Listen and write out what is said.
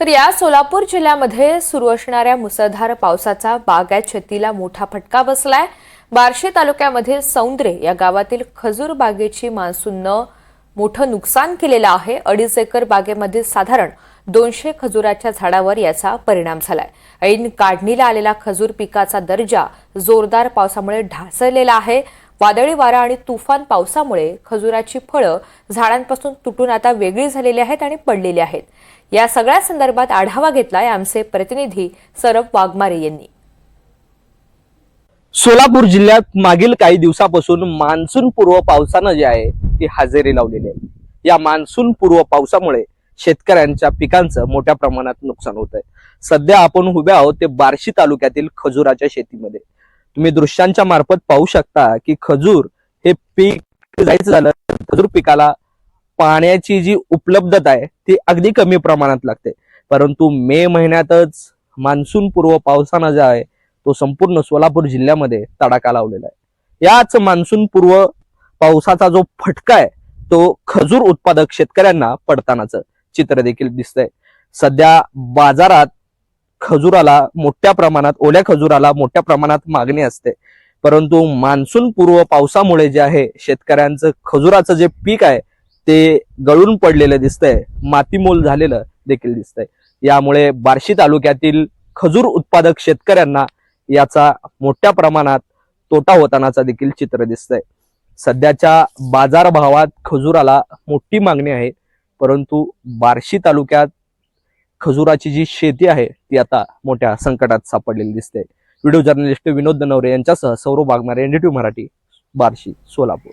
तर या सोलापूर जिल्ह्यामध्ये सुरू असणाऱ्या मुसळधार पावसाचा बागायत शेतीला मोठा फटका बसलाय. बार्शी तालुक्यामधील सौंद्रे या गावातील खजूर बागेची मान्सूननं मोठं नुकसान केलेलं आहे. अडीच एकर बागेमध्ये साधारण दोनशे खजुराच्या झाडावर याचा परिणाम झालाय. ऐन काढणीला आलेला खजूर पिकाचा दर्जा जोरदार पावसामुळे ढासळलेला आहे. वादळी वारा आणि तुफान पावसामुळे खजुराची फळं झाडांपासून तुटून आता वेगळी झालेली आहेत आणि पडलेली आहेत. या सगळ्या संदर्भात आढावा घेतलाय आमचे प्रतिनिधी सरब वाघमारे यांनी. सोलापूर जिल्ह्यात मागील काही दिवसापासून मान्सून पूर्व पावसानं जे आहे ती हजेरी लावलेली आहे. या मान्सून पूर्व पावसामुळे शेतकऱ्यांच्या पिकांचं मोठ्या प्रमाणात नुकसान होत आहे सध्या आपण उभे आहोत ते बार्शी तालुक्यातील खजुराच्या शेतीमध्ये. तुम्ही दृश्यांच्या मार्फत पाहू शकता की खजूर हे पीक जायचं झालं खजूर पिकाला पाण्याची जी उपलब्धता आहे ती अगदी कमी प्रमाणात लागते. परंतु मे महिन्यातच मान्सून पूर्व पावसानं जो आहे तो संपूर्ण सोलापूर जिल्ह्यामध्ये तडाखा लावलेला आहे. याच मान्सून पूर्व पावसाचा जो फटका आहे तो खजूर उत्पादक शेतकऱ्यांना पडतानाचं चित्र देखील दिसतंय. सध्या बाजारात खजुराला मोठ्या प्रमाणात ओल्या खजुराला मोठ्या प्रमाणात मागणी असते. परंतु मान्सून पूर्व पावसामुळे जे आहे शेतकऱ्यांचं खजुराचं जे पीक आहे ते गळून पडलेलं दिसतंय. मातीमोल झालेलं देखील दिसतंय. यामुळे बार्शी तालुक्यातील खजूर उत्पादक शेतकऱ्यांना याचा मोठ्या प्रमाणात तोटा होतानाचा देखील चित्र दिसतंय. सध्याच्या बाजारभावात खजुराला मोठी मागणी आहे परंतु बार्शी तालुक्यात खजुराची जी शेती आहे ती आता मोठ्या संकटात सापडलेली दिसते. व्हिडिओ जर्नलिस्ट विनोद नवरे यांच्यासह सौरभ वाघमारे एनडीटीव्ही मराठी बार्शी सोलापूर.